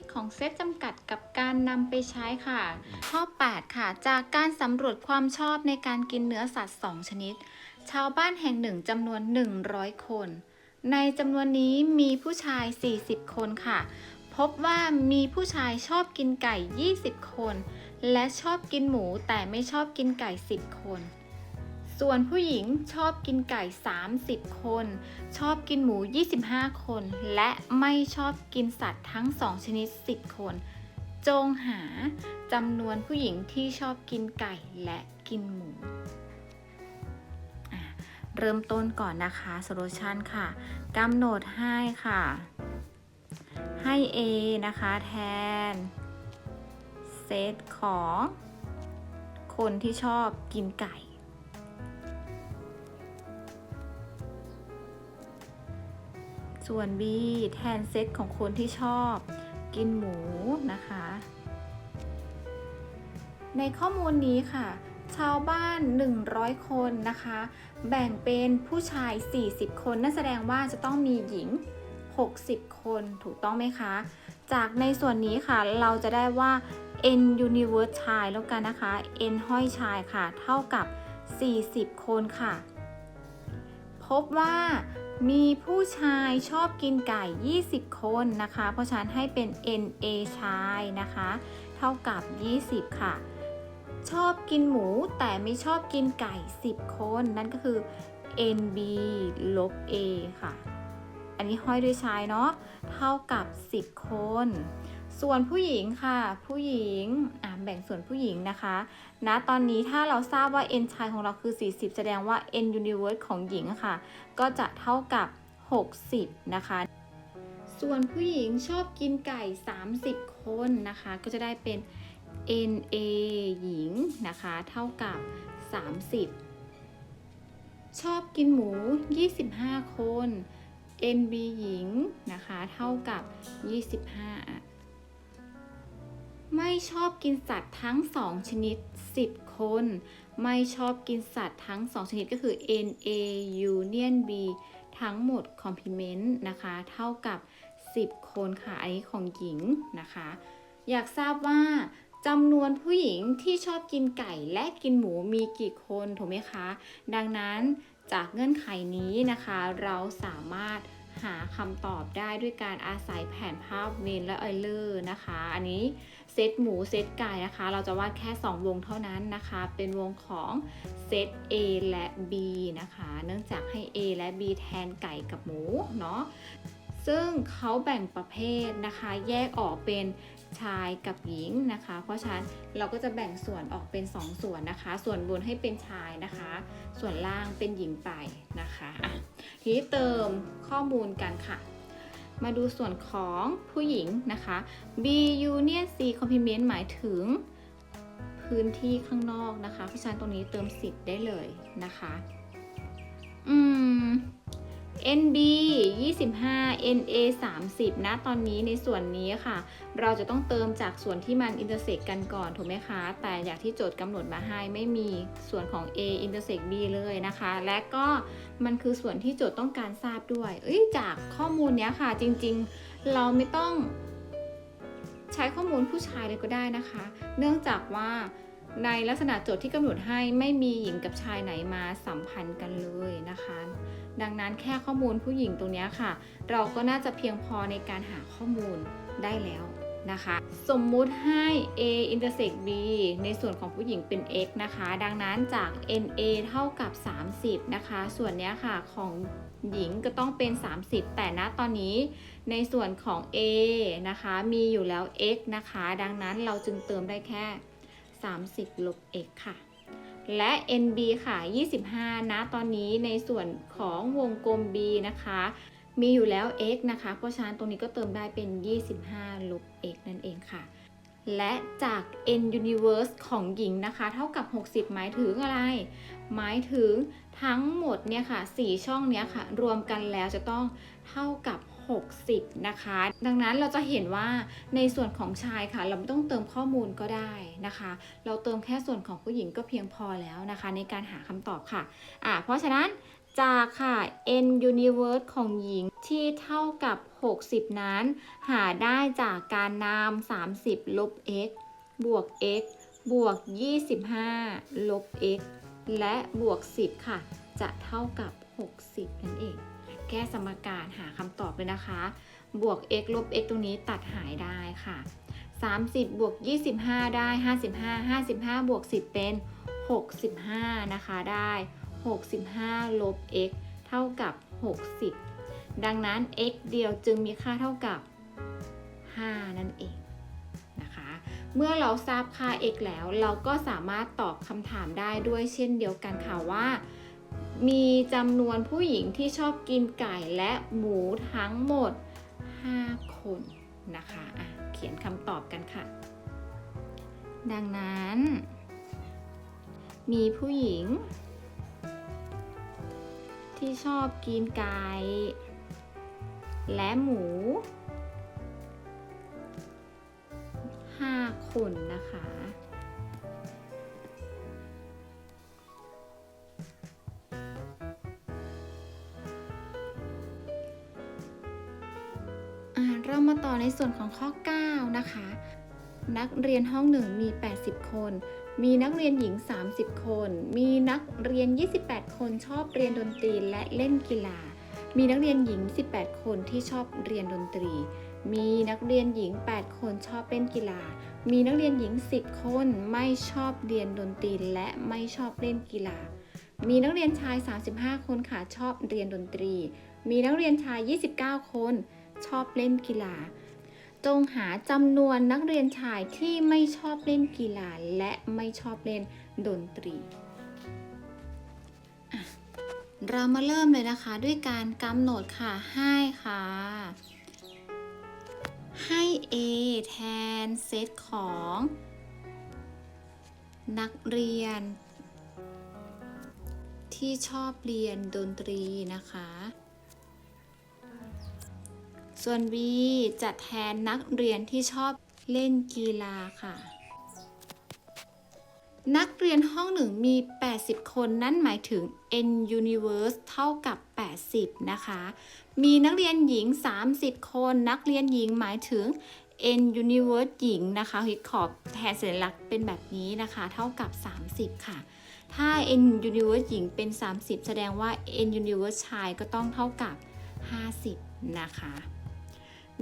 กของเซตจำกัดกับการนำไปใช้ค่ะ ข้อ 8 ค่ะ จากการสำรวจความชอบในการกินเนื้อสัตว์ 2 ชนิด ชาวบ้านแห่งหนึ่งจำนวน 100 คน ในจำนวนนี้มีผู้ชาย 40 คนค่ะ พบว่ามีผู้ชายชอบกินไก่ 20 คน และชอบกินหมูแต่ไม่ชอบกินไก่ 10 คน ส่วนผู้หญิงชอบกินไก่ 30 คน ชอบกินหมู 25 คน และไม่ชอบกินสัตว์ทั้ง 2 ชนิด 10 คน จงหาจำนวนผู้หญิงที่ชอบกินไก่และกินหมู เริ่มต้นก่อนนะคะโซลูชันค่ะกำหนดให้ค่ะ ให้ A นะคะแทนเซตของคนที่ชอบกินไก่ ส่วน B แทนเซตของคนที่ชอบกินหมูนะคะ ในข้อมูลนี้ค่ะ ชาวบ้าน 100 คนนะคะ แบ่งเป็นผู้ชาย 40 คนนั่นแสดงว่าจะต้องมีหญิง 60 คนถูกต้องไหมคะ จากในส่วนนี้ค่ะเราจะได้ว่า n universe ชายแล้วกันนะคะ n ห้อยชายค่ะ เท่ากับ 40 คนค่ะ พบว่า มีผู้ชายชอบกินไก่ 20 คนนะคะ เพราะฉะนั้นให้เป็น NA ชายนะคะ เท่ากับ 20 ค่ะ ชอบกินหมูแต่ไม่ชอบกินไก่ 10 คน นั่นก็คือ NB ลบ A ค่ะ อันนี้ห้อยด้วยชายเนาะ เท่ากับ 10 คน ส่วนผู้หญิงค่ะ ผู้หญิงอะแบ่งส่วนผู้หญิงนะคะณตอนนี้ถ้าเราทราบว่า n ชายของเราคือ 40 แสดงว่า n universe ของหญิงค่ะ ก็จะเท่ากับ 60 นะคะ ส่วนผู้หญิงชอบกินไก่ 30 คนนะคะ ก็จะได้เป็น NA หญิงนะคะ เท่ากับ 30 ชอบกินหมู 25 คน NB หญิงนะคะ เท่ากับ 25 ไม่ชอบกินสัตว์ทั้ง2ชนิด 10 คน ไม่ชอบกินสัตว์ทั้ง2ชนิดก็คือ NA Union B ทั้งหมด complement นะคะ เท่ากับ 10 คนค่ะอันนี้ของหญิงนะคะ อยากทราบว่าจำนวนผู้หญิงที่ชอบกินไก่และกินหมูมีกี่คนถูกไหมคะ ดังนั้นจากเงื่อนไขนี้นะคะ เราสามารถ หาคำตอบได้ด้วยการอาศัยแผนภาพเวนและออยเลอร์นะคะ อันนี้เซตหมูเซตไก่นะคะ เราจะวาดแค่ 2 วงเท่านั้นนะคะ เป็นวงของเซต A และ B นะคะ เนื่องจากให้ A และ B แทนไก่กับหมูเนาะซึ่งเขาแบ่งประเภทนะคะ แยกออกเป็น ชายกับหญิงนะคะ เพราะฉะนั้นเราก็จะแบ่งส่วนออกเป็น 2 ส่วนนะคะ ส่วนบนให้เป็นชายนะคะ ส่วนล่างเป็นหญิงไปนะคะะทีนี้เติมข้อมูลกันค่ะ มาดูส่วนของผู้หญิงนะคะ B union C complement หมายถึงพื้นที่ข้างนอกนะคะ เพราะฉะนั้นตรงนี้เติม10ได้เลยนะคะ อืม NB 25 NA 30 นะ ตอนนี้ในส่วนนี้ค่ะ เราจะต้องเติมจากส่วนที่มันอินเตอร์เซกกันก่อนถูกไหมคะ แต่อย่างที่โจทย์กำหนดมาให้ไม่มีส่วนของ A อินเตอร์เซก B เลยนะคะ และก็มันคือส่วนที่โจทย์ต้องการทราบด้วย เอ้ยจากข้อมูลเนี้ยค่ะ จริงๆ เราไม่ต้องใช้ข้อมูลผู้ชายเลยก็ได้นะคะ เนื่องจากว่าในลักษณะโจทย์ที่กำหนดให้ไม่มีหญิงกับชายไหนมาสัมพันธ์กันเลยนะคะ ดังนั้นแค่ข้อมูลผู้หญิงตรงนี้ค่ะ เราก็น่าจะเพียงพอในการหาข้อมูลได้แล้วนะคะ สมมุติให้ a intersect b ในส่วนของผู้หญิงเป็น x นะคะ ดังนั้นจาก na เท่ากับ 30 นะคะ ส่วนนี้ค่ะของหญิงก็ต้องเป็น 30 แต่ณตอนนี้ในส่วนของ a นะคะมีอยู่แล้ว x นะคะ ดังนั้นเราจึงเติมได้แค่ 30 ลบ x ค่ะ และ NB ค่ะ 25 นะ ตอนนี้ในส่วนของวงกลม B นะคะ มีอยู่แล้ว x นะคะ เพราะฉะนั้นตรงนี้ก็เติมได้เป็น 25 ลบ x นั่นเองค่ะ และจาก n universe ของหญิงนะคะ เท่ากับ 60 หมายถึงอะไร หมายถึงทั้งหมดเนี่ยค่ะ 4 ช่องเนี้ยค่ะ รวมกันแล้วจะต้องเท่ากับ 60 นะคะ ดังนั้นเราจะเห็นว่าในส่วนของชายค่ะ เราไม่ต้องเติมข้อมูลก็ได้นะคะ เราเติมแค่ส่วนของผู้หญิงก็เพียงพอแล้วนะคะ ในการหาคำตอบค่ะอ่าเพราะฉะนั้นจากค่ะ n universe ของหญิงที่เท่ากับ 60 นั้น หาได้จากการนำ30 ลบ x บวก x บวก 25 ลบ x และบวก 10 ค่ะ จะเท่ากับ 60 นั่นเอง แก้สมการหาคำตอบเลยนะคะ บวก x ลบ x ตรงนี้ตัดหายได้ค่ะ 30 บวก 25 ได้ 55 55 บวก 10 เป็น 65 นะคะ ได้ 65 ลบ x เท่ากับ 60 ดังนั้น x เดียวจึงมีค่าเท่ากับ 5 นั่นเองนะคะ เมื่อเราทราบค่า x แล้วเราก็สามารถตอบคำถามได้ด้วยเช่นเดียวกันค่ะว่า มีจำนวนผู้หญิงที่ชอบกินไก่และหมูทั้งหมด 5 คนนะคะะเขียนคำตอบกันค่ะ ดังนั้น มีผู้หญิง ที่ชอบกินไก่และหมู 5 คนนะคะ ในส่วนของข้อ 9 นะคะ นักเรียนห้องหนึ่งมี 80 คน มีนักเรียนหญิง 30 คน มีนักเรียน 28 คนชอบเรียนดนตรีและเล่นกีฬา มีนักเรียนหญิง 18 คนที่ชอบเรียนดนตรี มีนักเรียนหญิง 8 คนชอบเล่นกีฬา มีนักเรียนหญิง 10 คนไม่ชอบเรียนดนตรีและไม่ชอบเล่นกีฬา มีนักเรียนชาย 35 คนค่ะชอบเรียนดนตรี มีนักเรียนชาย 29 คนชอบเล่นกีฬา จงหาจำนวนนักเรียนชายที่ไม่ชอบเล่นกีฬาและไม่ชอบเล่นดนตรี เรามาเริ่มเลยนะคะด้วยการกำหนดค่ะให้ค่ะ ให้ A แทนเซตของ นักเรียน ที่ชอบเรียนดนตรีนะคะ ส่วน B จะแทนนักเรียนที่ชอบเล่นกีฬาค่ะ นักเรียนห้องหนึ่งมี 80 คนนั่นหมายถึง n universe เท่ากับ 80 นะคะ มีนักเรียนหญิง 30 คน นักเรียนหญิงหมายถึง n universe หญิงนะคะฮิตขอบแทนสัญลักษณ์เป็นแบบนี้นะคะ เท่ากับ 30 ค่ะ ถ้า n universe หญิงเป็น 30 แสดงว่า n universe ชายก็ต้องเท่ากับ 50 นะคะ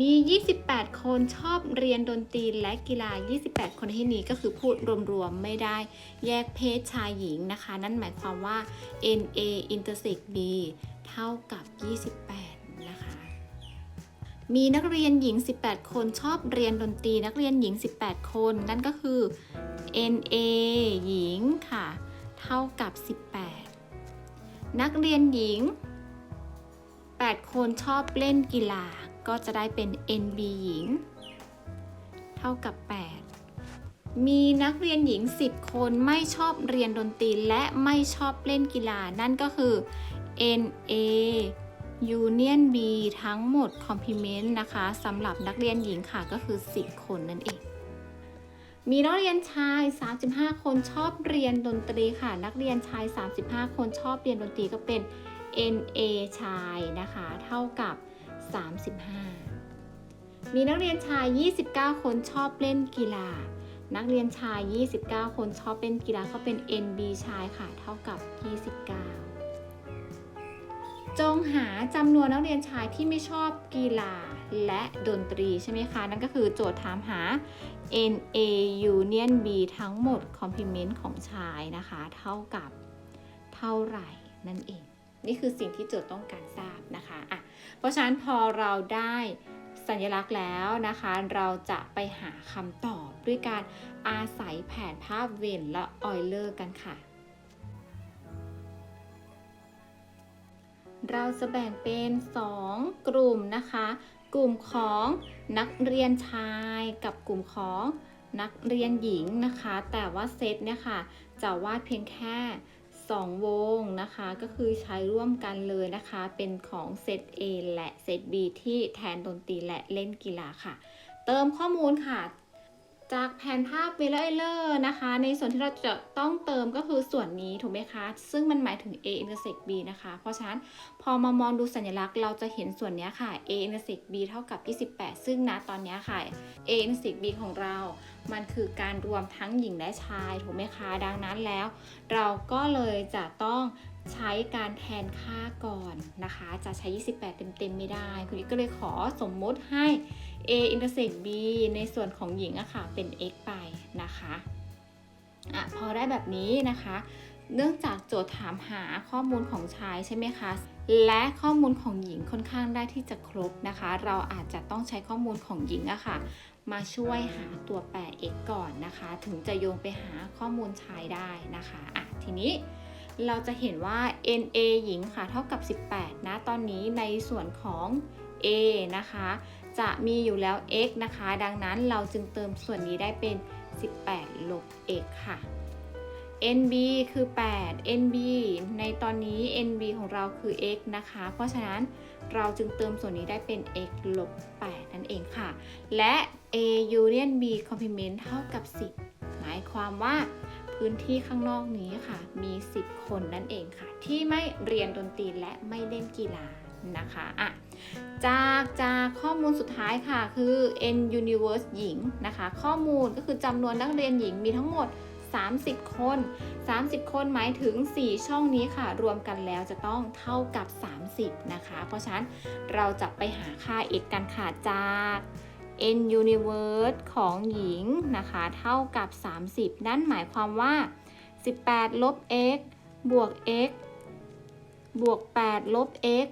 มี 28 คนชอบเรียนดนตรีและกีฬา 28 คนที่นี้ก็คือพูดรวมๆ ไม่ได้แยกเพศชายหญิงนะคะ นั่นหมายความว่า NA intersect B เท่ากับ 28 นะคะ มีนักเรียนหญิง 18 คนชอบเรียนดนตรีนักเรียนหญิง 18 คน นั่นก็คือ NA หญิงค่ะ เท่ากับ 18 นักเรียนหญิง 8 คนชอบเล่นกีฬา ก็จะได้เป็น NB หญิง เท่ากับ 8 มีนักเรียนหญิง 10 คนไม่ชอบเรียนดนตรีและไม่ชอบเล่นกีฬา นั่นก็คือ NA Union B ทั้งหมด complement นะคะสำหรับนักเรียนหญิงค่ะก็คือ 10 คนนั่นเอง มีนักเรียนชาย 35 คนชอบเรียนดนตรีค่ะ นักเรียนชาย 35 คนชอบเรียนดนตรีก็เป็น NA ชายนะคะ เท่ากับ 35 มีนักเรียนชาย 29 คนชอบเล่นกีฬา นักเรียนชาย 29 คนชอบเล่นกีฬาก็เป็น NB ชายค่ะ เท่ากับ 29 จงหาจำนวนนักเรียนชายที่ไม่ชอบกีฬาและดนตรีใช่ไหมคะ นั่นก็คือโจทย์ถามหา NA Union B ทั้งหมด complement ของชายนะคะ เท่ากับเท่าไหร่นั่นเอง นี่คือสิ่งที่โจทย์ต้องการทราบนะคะอะเพราะฉะนั้นพอเราได้สัญลักษณ์แล้วนะคะ เราจะไปหาคำตอบด้วยการอาศัยแผนภาพเวนและออยเลอร์กันค่ะ เราจะแบ่งเป็น 2 กลุ่มนะคะ กลุ่มของนักเรียนชายกับกลุ่มของนักเรียนหญิงนะคะ แต่ว่าเซตเนี่ยค่ะ จะวาดเพียงแค่ 2 วงนะคะก็คือใช้ร่วมกันเลยนะคะ เป็นของเซต A และเซต B ที่แทนดนตรีและเล่นกีฬาค่ะ เติมข้อมูลค่ะ จากแผนภาพเวลเลอร์นะคะ ในส่วนที่เราจะต้องเติมก็คือส่วนนี้ถูกไหมคะ ซึ่งมันหมายถึง a intersect b นะคะ เพราะฉะนั้น พอมามองดูสัญลักษณ์เราจะเห็นส่วนนี้ค่ะ a intersect b เท่ากับ 28 ซึ่งนะตอนนี้ค่ะ a intersect b ของเรา มันคือการรวมทั้งหญิงและชายถูกไหมคะ ดังนั้นแล้ว เราก็เลยจะต้องใช้การแทนค่าก่อนนะคะ จะใช้ 28 เต็มๆ ไม่ได้ คุณอีกก็เลยขอสมมุติให้ a intersect b ในส่วนของหญิงอะค่ะ เป็น x ไปนะคะอะพอได้แบบนี้นะคะ เนื่องจากโจทย์ถามหาข้อมูลของชายใช่ไหมคะ และข้อมูลของหญิงค่อนข้างได้ที่จะครบนะคะ เราอาจจะต้องใช้ข้อมูลของหญิงอะค่ะ มาช่วยหาตัวแปร x ก่อนนะคะ ถึงจะโยงไปหาข้อมูลชายได้นะคะอะทีนี้เราจะเห็นว่า NA หญิงค่ะเท่ากับ 18 นะ ตอนนี้ในส่วนของ A นะคะ จะมีอยู่แล้ว x นะคะ ดังนั้นเราจึงเติมส่วนนี้ได้เป็น 18 ลบ x ค่ะ nb คือ 8 nb ในตอนนี้ nb ของเราคือ x นะคะ เพราะฉะนั้นเราจึงเติมส่วนนี้ได้เป็น x ลบ 8 นั่นเองค่ะ และ a union b complement เท่ากับ 10 หมายความว่าพื้นที่ข้างนอกนี้ค่ะ มี 10 คนนั่นเองค่ะ ที่ไม่เรียนดนตรีและไม่เล่นกีฬานะคะอะจากจากข้อมูลสุดท้ายค่ะ คือ N Universe หญิงนะคะ ข้อมูลก็คือจำนวนนักเรียนหญิงมีทั้งหมด 30 คน 30 คนหมายถึง 4 ช่องนี้ค่ะ รวมกันแล้วจะต้องเท่ากับ 30 นะคะ เพราะฉะนั้นเราจะไปหาค่า x กันค่ะจาก n universe ของหญิงนะคะ เท่ากับ 30 นั่นหมายความว่า 18 ลบ x บวก x บวก 8 ลบ x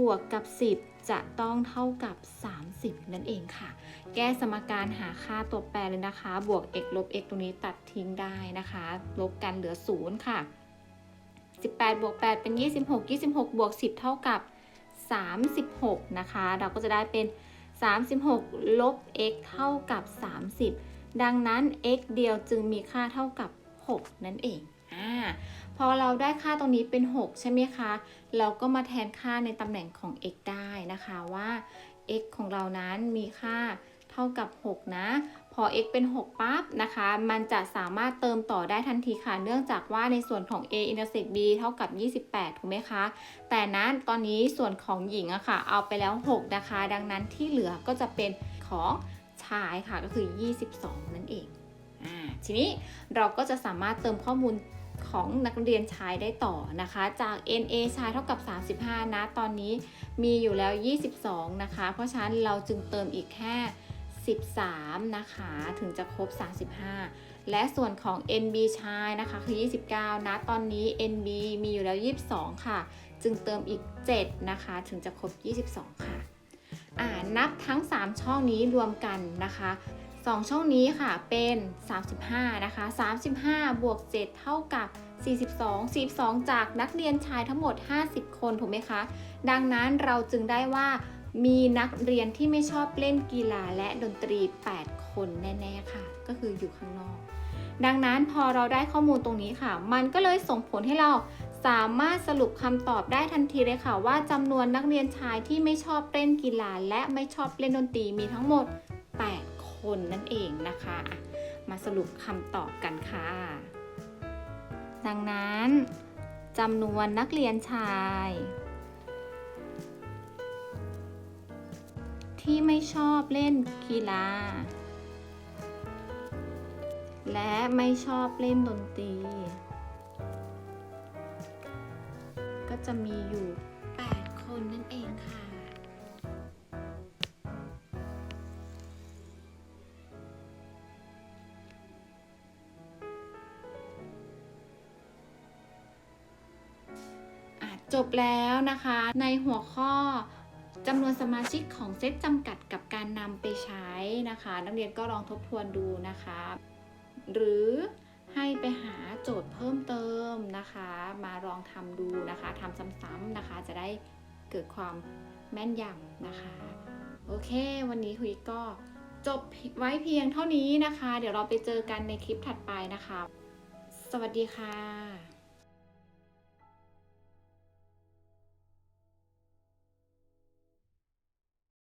บวกกับ 10 จะต้องเท่ากับ 30 นั่นเองค่ะ แก้สมการหาค่าตัวแปรเลยนะคะ บวก x ลบ x ตรงนี้ตัดทิ้งได้นะคะ ลบกันเหลือ 0 ค่ะ 18 บวก 8 เป็น 26 26 บวก 10 เท่ากับ 36 นะคะ เราก็จะได้เป็น 36 ลบ x เท่ากับ 30 ดังนั้น x เดียวจึงมีค่าเท่ากับ 6 นั่นเองอ่า พอเราได้ค่าตรงนี้เป็น 6 ใช่ไหมคะ เราก็มาแทนค่าในตำแหน่งของ x ได้นะคะว่า x ของเรานั้นมีค่าเท่ากับ 6 นะ พอ x เป็น 6 ปั๊บนะคะ มันจะสามารถเติมต่อได้ทันทีค่ะ เนื่องจากว่าในส่วนของ a intersect b เท่ากับ 28 ถูกไหมคะ แต่นั้นตอนนี้ส่วนของหญิงอะค่ะ เอาไปแล้ว 6 นะคะ ดังนั้นที่เหลือก็จะเป็นของชายค่ะ ก็คือ 22 นั่นเองอ่าทีนี้เราก็จะสามารถเติมข้อมูล ของนักเรียนชายได้ต่อนะคะ จาก NA ชายเท่ากับ 35 นะ ตอนนี้มีอยู่แล้ว 22 นะคะ เพราะฉะนั้นเราจึงเติมอีกแค่ 13 นะคะ ถึงจะครบ 35 และส่วนของ NB ชายนะคะคือ 29 นะ ตอนนี้ NB มีอยู่แล้ว 22 ค่ะ จึงเติมอีก 7 นะคะ ถึงจะครบ 22 ค่ะอ่านับทั้ง 3 ช่องนี้รวมกันนะคะ 2 ช่องนี้ค่ะเป็น 35 นะคะ 35 บวก 7 เท่ากับ 42 42 จากนักเรียนชายทั้งหมด 50 คนถูกไหมคะ ดังนั้นเราจึงได้ว่ามีนักเรียนที่ไม่ชอบเล่นกีฬาและดนตรี 8 คนแน่ ๆ ค่ะ ก็คืออยู่ข้างนอก ดังนั้นพอเราได้ข้อมูลตรงนี้ค่ะ มันก็เลยส่งผลให้เราสามารถสรุปคำตอบได้ทันทีเลยค่ะ ว่าจำนวนนักเรียนชายที่ไม่ชอบเล่นกีฬาและไม่ชอบเล่นดนตรีมีทั้งหมด คนนั่นเองนะคะอะมาสรุปคำตอบกันค่ะ ดังนั้นจำนวนนักเรียนชาย ที่ไม่ชอบเล่นกีฬา และไม่ชอบเล่นดนตรี ก็จะมีอยู่ 8 คนนั่นเองค่ะ บแล้วนะคะ ในหัวข้อจำนวนสมาชิกของเซตจำกัดกับการนำไปใช้นะคะ นักเรียนก็ลองทบทวนดูนะคะ หรือให้ไปหาโจทย์เพิ่มเติมนะคะ มาลองทำดูนะคะทำซ้ำๆนะคะ จะได้เกิดความแม่นยำนะคะ โอเค วันนี้คุยก็จบไว้เพียงเท่านี้นะคะ เดี๋ยวเราไปเจอกันในคลิปถัดไปนะคะ สวัสดีค่ะ